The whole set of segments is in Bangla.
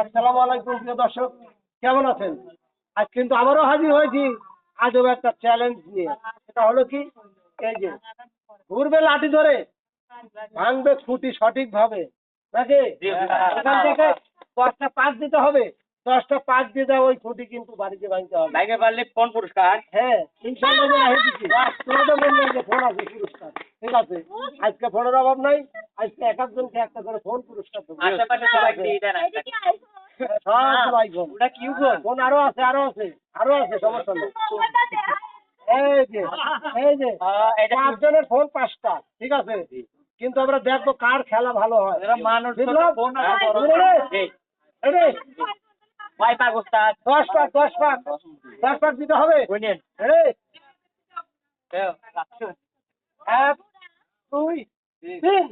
আসসালামু আলাইকুম প্রিয় দর্শক। কেমন আছেন? আজ কিন্তু আবারও হাজির হয়েছি আজও একটা চ্যালেঞ্জ নিয়ে। সেটা হলো কি এই যে ঘুরবে লাঠি ধরে ভাঙবে খুঁটি সঠিক ভাবে নাকি এখান থেকে দশটা পাঁচ দিতে হবে। দশটা পাঁচ দিয়ে দাও ওই খুঁটি কিন্তু বাড়িতে ভাঙতে হবে। ভাইকে পারলে কোন পুরস্কার? হ্যাঁ ইনশাল্লাহ তোমাদের যে ফোন আছে পুরস্কার। ঠিক আছে আজকে ফোনের অভাব নাই আজকে এক একজনকে একটা করে ফোন পুরস্কার দেবো। আশেপাশে সবাই দিয়ে দেন একটা। সব আইফোন ওটা কি ফোন ফোন আরও আছে আরও আছে আরও আছে সমস্যা নেই। এই যে এই যে পাঁচজনের ফোন পাঁচটা ঠিক আছে? কিন্তু আমরা দেখব কার খেলা ভালো হয়। এরা মানুষ ফোন ভাই পাক ওস্তাদ? দশ পাক দশ পাক। দশ পাক দিতে হবে? এক দুই তিন।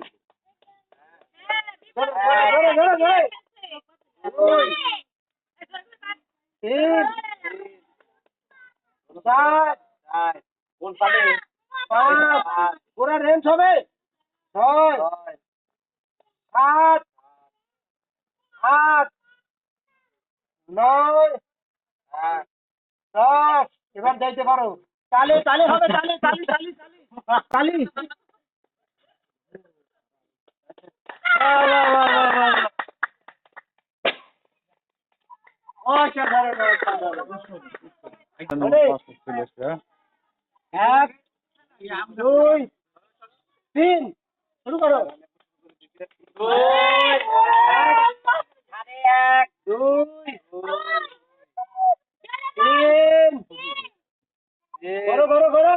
তিন। পাঁচ। পুরা রেঞ্জ হবে? ছয়। সাত। আট নয়। দশ। এবার যাইতে পারো। তালে তালে হবে তালে তালি তালি তালি তালি বাহ, বাহ, বাহ, বাহ, বাহ, বাহ। অসাধারণ, অসাধারণ। এক দুই তিন। শুরু করো। এক দুই তিন করো করো করো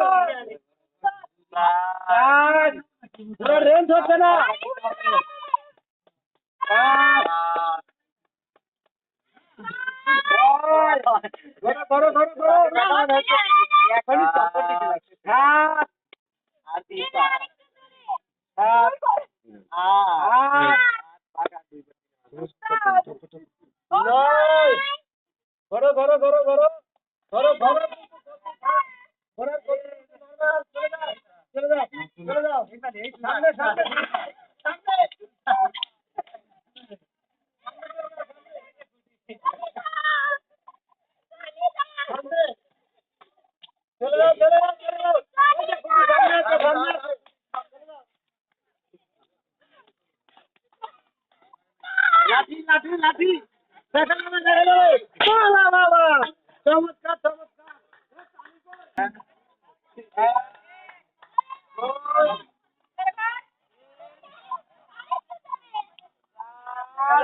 চার রেঞ্জ হচ্ছে না করো করো করো এখনই। সাত আর তিন পাক। সাত আট আট নয় করো করো করো করো করো করো করো চলে যাও চলে যাও চলে যাও সামনে সামনে সামনে সামনে চলে যাও চলে যাও চলে যাও এই যে খুবই সামনে আছে সামনে আছে লাঠি লাঠি লাঠি চমৎকার চমৎকার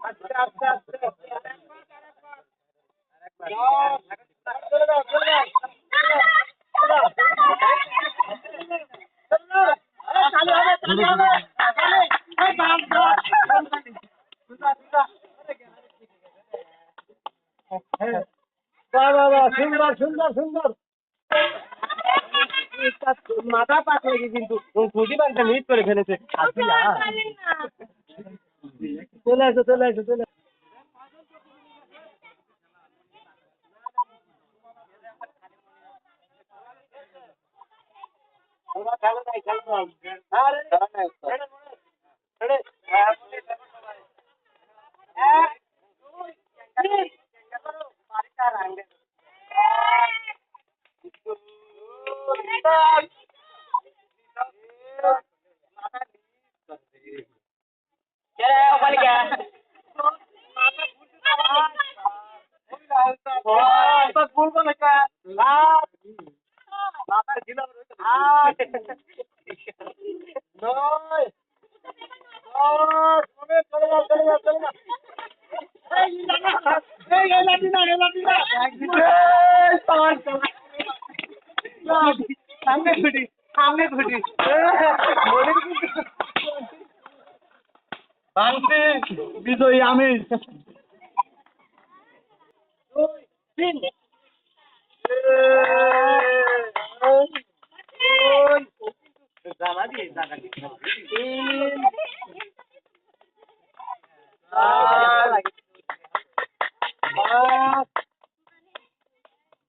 আস্তে আস্তে আস্তে চলে যাও চলে যাও সুন্দর সুন্দর সুন্দর। মাথা পাক লেগে কিন্তু খুঁটি বানটা মিট করে ফেলেছে। চলে আসো চলে আসো চলে আসো। আরে, ছেড়ে, ছেড়ে। এক, দুই, তিন। বলব না কা মাথা ছিল আট নয় দশ মনে চলে যাও চলে যাও চলে যাও এই লাঠি না, এই এই লাঠি না, এই লাঠি না। সামনে সামনে বিজয়ী আমি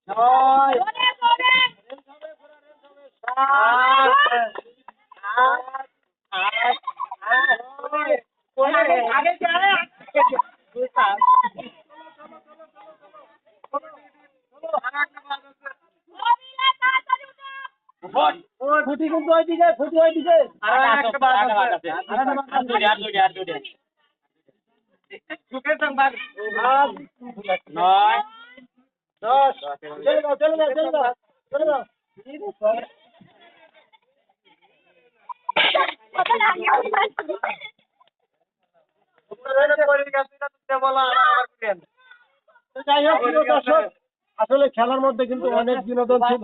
ছয়, সাত, আট, আট, আট, নয়, আগে আগে চলে, দুই, পাঁচ। Vote, vote. ফুটি কিন্তু ফুটি একটা বাদ আছে। সুখের সংবাদ। নয়, দশ চলে যাও চলে যাও চলে যাও চলে যাও যাই হোক দর্শক আসলে খেলার মধ্যে কিন্তু অনেক বিনোদন ছিল।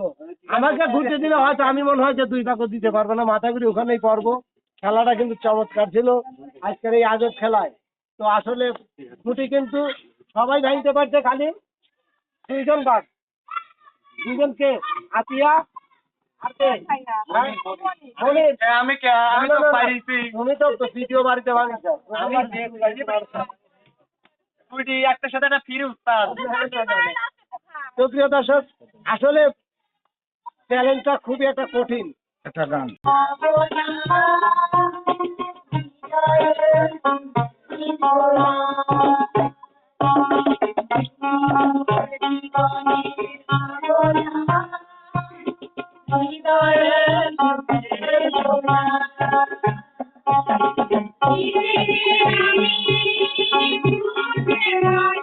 আমাকে ঘুরতে দিলে হয়তো আমি মনে হয় যে দুই পাকও দিতে পারব না মাথা ঘুরি ওখানেই পারব খেলাটা কিন্তু চমৎকার ছিল আজকের এই আজব খেলায়। তো আসলে খুঁটি কিন্তু সবাই ভাঙতে পারছে খালি। দুইজন বাদ। দুইজনকে আতিয়া আর কে? হ্যাঁ? মনির। আমি কে? আমি তো পাইছি। তুমি তো দ্বিতীয় বাড়িতে ভাঙছ আমি একটার সাথে একটা ফিরে উস্তাদ তো প্রিয় দর্শক আসলে চ্যালেঞ্জটা খুবই একটা কঠিন একটা গান। প্রিয় দর্শক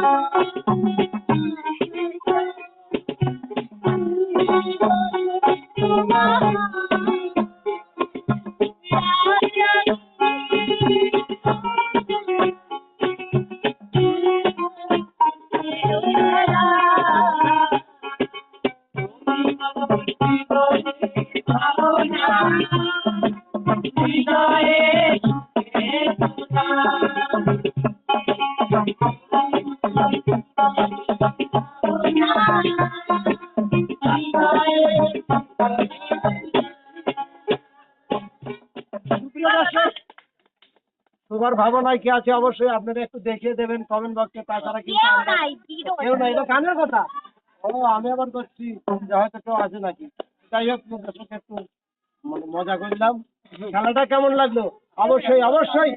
Thank you. ভাবনায় কি আছে? অবশ্যই আপনারা একটু দেখিয়ে দেবেন কমেন্ট বক্সে তাছাড়া কিন্তু কেউ নাই এটা গানের কথা? ও আমি আবার করছি। যে হয়তো কেউ আছে নাকি? যাই হোক দর্শক একটু মানে মজা করলাম। খেলাটা কেমন লাগল? অবশ্যই অবশ্যই।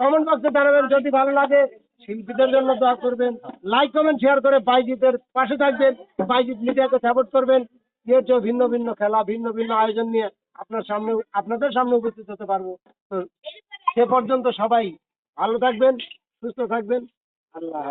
কমেন্ট বক্সে জানাবেন। যদি ভালো লাগে শিল্পীদের জন্য দোয়া করবেন। লাইক কমেন্ট শেয়ার করে বাইজিতের পাশে থাকবেন। বাইজিৎ মিডিয়াকে সাপোর্ট করবেন। এর ভিন্ন ভিন্ন খেলা, ভিন্ন ভিন্ন আয়োজন নিয়ে আপনার সামনে, আপনাদের সামনে উপস্থিত হতে পারব। তো সে পর্যন্ত সবাই ভালো থাকবেন, সুস্থ থাকবেন। আল্লাহ।